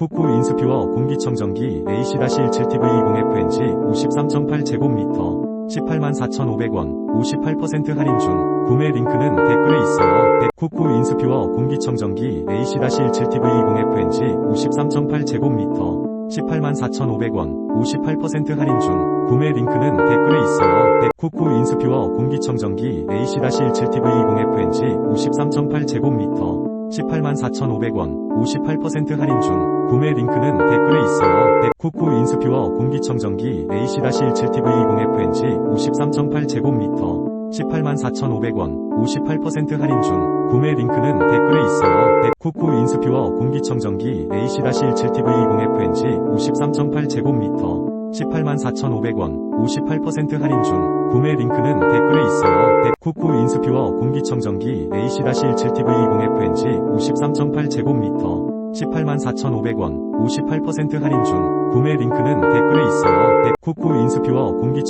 쿠쿠 인스퓨어 공기청정기 AC-17TV20FNG 53.8제곱미터 184,500원 58% 할인 중 구매 링크는 댓글에 있어요. 쿠쿠 인스퓨어 공기청정기 AC-17TV20FNG 53.8제곱미터 184,500원 58% 할인 중 구매 링크는 댓글에 있어요. 쿠쿠 인스퓨어 공기청정기 AC-17TV20FNG 53.8제곱미터 184,500원 58% 할인 중 구매 링크는 댓글에 있어요. 쿠쿠 인스퓨어 공기청정기 AC-17TV20FNG 53.8제곱미터 184,500원 58% 할인 중 구매 링크는 댓글에 있어요. 쿠쿠 인스퓨어 공기청정기 AC-17TV20FNG 53.8제곱미터 184,500원 58% 할인 중 구매 링크는 댓글에 있어요. 쿠쿠 인스퓨어 공기청정기 AC-17TV20FNG 53.8제곱미터 184,500원 58% 할인 중 구매 링크는 댓글에 있어요. 쿠쿠 인스퓨어 공기